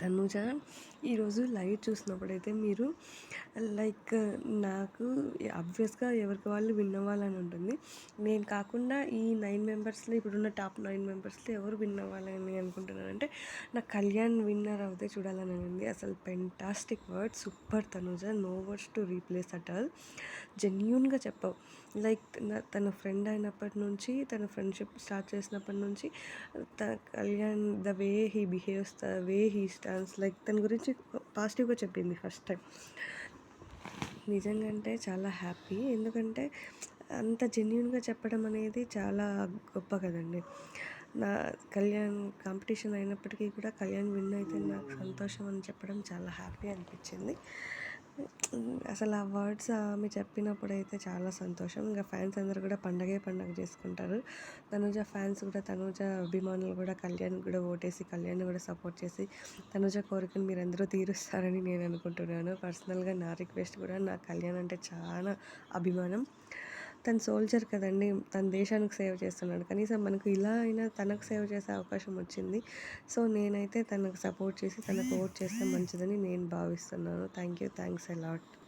తనుజ ఈరోజు లైవ్ చూసినప్పుడైతే మీరు లైక్ నాకు అబ్వియస్గా ఎవరికి వాళ్ళు విన్ అవ్వాలని ఉంటుంది. నేను కాకుండా ఈ నైన్ మెంబర్స్లో ఇప్పుడున్న టాప్ నైన్ మెంబర్స్లో ఎవరు విన్ అవ్వాలని అనుకుంటున్నానంటే నా కళ్యాణ్ విన్నర్ అవుతే చూడాలని ఉంది. అసలు fantastic word super Tanuja. No words to replace at all జెన్యున్గా చెప్పవు. లైక్ తన ఫ్రెండ్ అయినప్పటి నుంచి తన ఫ్రెండ్షిప్ స్టార్ట్ చేసినప్పటి నుంచి తన Kalyan the way he behaves the way he chance like తన గురించి పాజిటివ్గా చెప్పింది ఫస్ట్ టైం నిజంగా అంటే చాలా హ్యాపీ ఎందుకంటే అంత జెన్యున్గా చెప్పడం అనేది చాలా గొప్ప కదండి. నా కళ్యాణ్ కాంపిటీషన్ అయినప్పటికీ కూడా కళ్యాణ్ విన్ అయితే నాకు సంతోషం అని చెప్పడం చాలా హ్యాపీ అనిపించింది. అసలు ఆ వర్డ్స్ ఆమె చెప్పినప్పుడు అయితే చాలా సంతోషం. ఇంకా ఫ్యాన్స్ అందరూ కూడా పండగే పండగ చేసుకుంటారు. తనుజ ఫ్యాన్స్ కూడా తనుజ అభిమానులు కూడా కళ్యాణ్ కూడా ఓటేసి కళ్యాణ్ కూడా సపోర్ట్ చేసి తనుజ కోరికను మీరు అందరూ తీరుస్తారని నేను అనుకుంటున్నాను. పర్సనల్గా నా రిక్వెస్ట్ కూడా నా కళ్యాణ్ అంటే చాలా అభిమానం. తను సోల్జర్ కదండి తన దేశానికి సేవ చేస్తున్నాడు. కనీసం మనకు ఇలా అయినా తనకు సేవ చేసే అవకాశం వచ్చింది. సో నేనైతే తనకు సపోర్ట్ చేసి తనకు ఓట్ చేస్తే మంచిదని నేను భావిస్తున్నాను. Thank you. Thanks a lot lot.